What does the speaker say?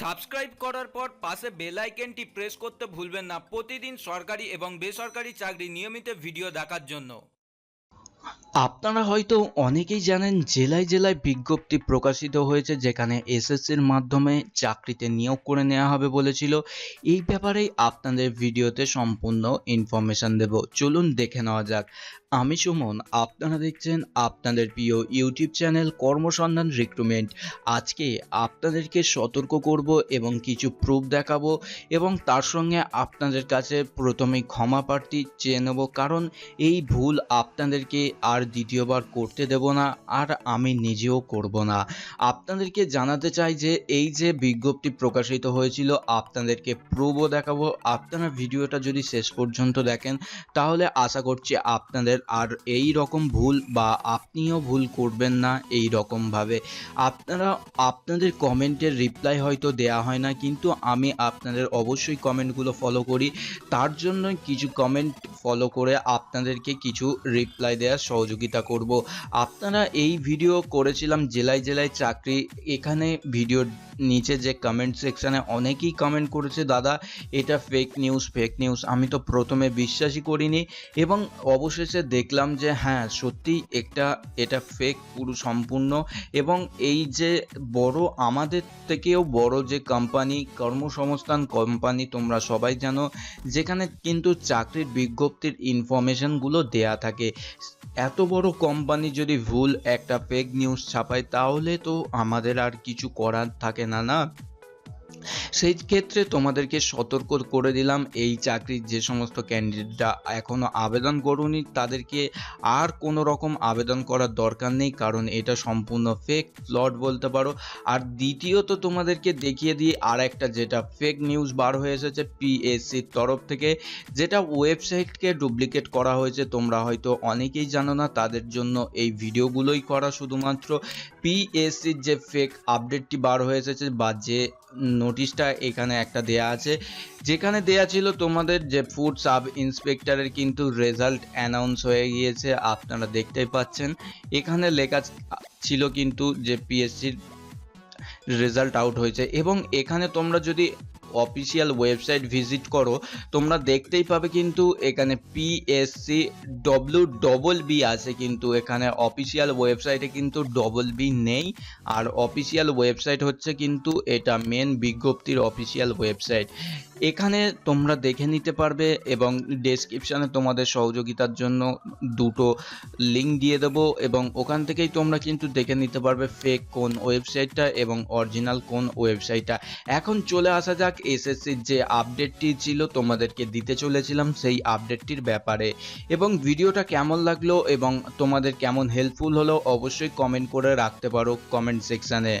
Subscribe করার পর পাশে বেল আইকনটি প্রেস করতে ভুলবেন না। প্রতিদিন সরকারি এবং বেসরকারি চাকরি নিয়মিত ভিডিও দেখার জন্য। আপনারা হয়তো অনেকেই জানেন, জেলায় জেলায় বিজ্ঞপ্তি প্রকাশিত হয়েছে যেখানে এসএসসির মাধ্যমে চাকরিতে নিয়োগ করে নেওয়া হবে বলেছিল। এই ব্যাপারেই আপনাদের ভিডিওতে সম্পূর্ণ ইনফরমেশন দেব। চলুন দেখে নেওয়া যাক। আমি সুমন, আপনারা দেখছেন আপনাদের প্রিয় ইউটিউব চ্যানেল কর্মসন্ধান রিক্রুটমেন্ট। আজকে আপনাদেরকে সতর্ক করব এবং কিছু প্রুফ দেখাবো এবং তার সঙ্গে আপনাদের কাছে প্রথমে ক্ষমা প্রার্থী চেয়ে নেব, কারণ এই ভুল আপনাদেরকে আর দ্বিতীয়বার করতে দেব না, আর আমি নিজেও করব না। আপনাদেরকে জানাতে চাই যে, এই যে বিজ্ঞপ্তি প্রকাশিত হয়েছিল, আপনাদেরকে প্রুফও দেখাবো। আপনারা ভিডিওটা যদি শেষ পর্যন্ত দেখেন, তাহলে আশা করছি আপনাদের আর এই রকম ভুল বা আপনিও ভুল করবেন না এই রকমভাবে আপনারা, আপনাদের কমেন্টের রিপ্লাই হয়তো দেয়া হয় না, কিন্তু আমি আপনাদের অবশ্যই কমেন্টগুলো ফলো করি। তার জন্য কিছু কমেন্ট ফলো করে আপনাদেরকে কিছু রিপ্লাই দেওয়ার সহযোগিতা করব। আপনারা এই ভিডিও করেছিলাম জেলায় জেলায় চাকরি, এখানে ভিডিওর নিচে যে কমেন্ট সেকশানে অনেকেই কমেন্ট করেছে, দাদা, এটা ফেক নিউজ ফেক নিউজ আমি তো প্রথমে বিশ্বাসই করিনি এবং অবশেষে দেখলাম যে হ্যাঁ সত্যি একটা, এটা ফেক পুরো সম্পূর্ণ এবং এই যে বড়, আমাদের থেকেও বড় যে কোম্পানি কর্মসংস্থান কোম্পানি তোমরা সবাই জানো, যেখানে কিন্তু চাকরির বিজ্ঞপ্তির ইনফরমেশনগুলো দেয়া থাকে। এত বড় কোম্পানি যদি ভুল একটা ফেক নিউজ ছাপায়, তাহলে তো আমাদের আর কিছু করার থাকে না না সেই ক্ষেত্রে তোমাদেরকে সতর্ক করে দিলাম, এই চাকরির যে সমস্ত ক্যান্ডিডেটরা এখনও আবেদন করুনি, তাদেরকে আর কোনো রকম আবেদন করার দরকার নেই, কারণ এটা সম্পূর্ণ ফেক ফ্লড বলতে পারো। আর দ্বিতীয়ত তোমাদেরকে দেখিয়ে দিই আর একটা যেটা ফেক নিউজ বার হয়ে এসেছে পিএসসির তরফ থেকে, যেটা ওয়েবসাইটকে ডুপ্লিকেট করা হয়েছে, তোমরা হয়তো অনেকেই জানো না, তাদের জন্য এই ভিডিওগুলোই করা শুধুমাত্র। পিএসসির যে ফেক আপডেটটি বার হয়ে এসেছে বা যে নোটিশটা এখানে একটা দেয়া আছে। যেখানে দেয়া ছিল তোমাদের যে ফুড সাব ইন্সপেক্টরের কিন্তু রেজাল্ট অ্যানাউন্স হয়ে গিয়েছে, আপনারা দেখতেই পাচ্ছেন। এখানে লেখা ছিল কিন্তু যে পিএসসির রেজাল্ট আউট হয়েছে। এবং এখানে তোমরা যদি অফিসিয়াল ওয়েবসাইট ভিজিট করো, তোমরা দেখতেই পাবে কিন্তু এখানে পিএসসি ডব্লিউ ডবল বি আছে কিন্তু এখানে অফিসিয়াল ওয়েবসাইটে কিন্তু ডবল বি নেই, আর অফিসিয়াল ওয়েবসাইট হচ্ছে কিন্তু এটা মেন বিজ্ঞপ্তির অফিসিয়াল ওয়েবসাইট এখানে তোমরা দেখে নিতে পারবে এবং ডেসক্রিপশানে তোমাদের সহযোগিতার জন্য দুটো লিঙ্ক দিয়ে দেবো এবং ওখান থেকেই তোমরা কিন্তু দেখে নিতে পারবে ফেক কোন ওয়েবসাইটটা এবং অরিজিনাল কোন ওয়েবসাইটটা এখন চলে আসা যাক এসএসসির যে আপডেটটি ছিল, তোমাদেরকে দিতে চলেছিলাম সেই আপডেটটির ব্যাপারে। এবং ভিডিওটা কেমন লাগল এবং তোমাদের কেমন হেল্পফুল হলো, অবশ্যই কমেন্ট করে রাখতে পারো কমেন্ট সেকশানে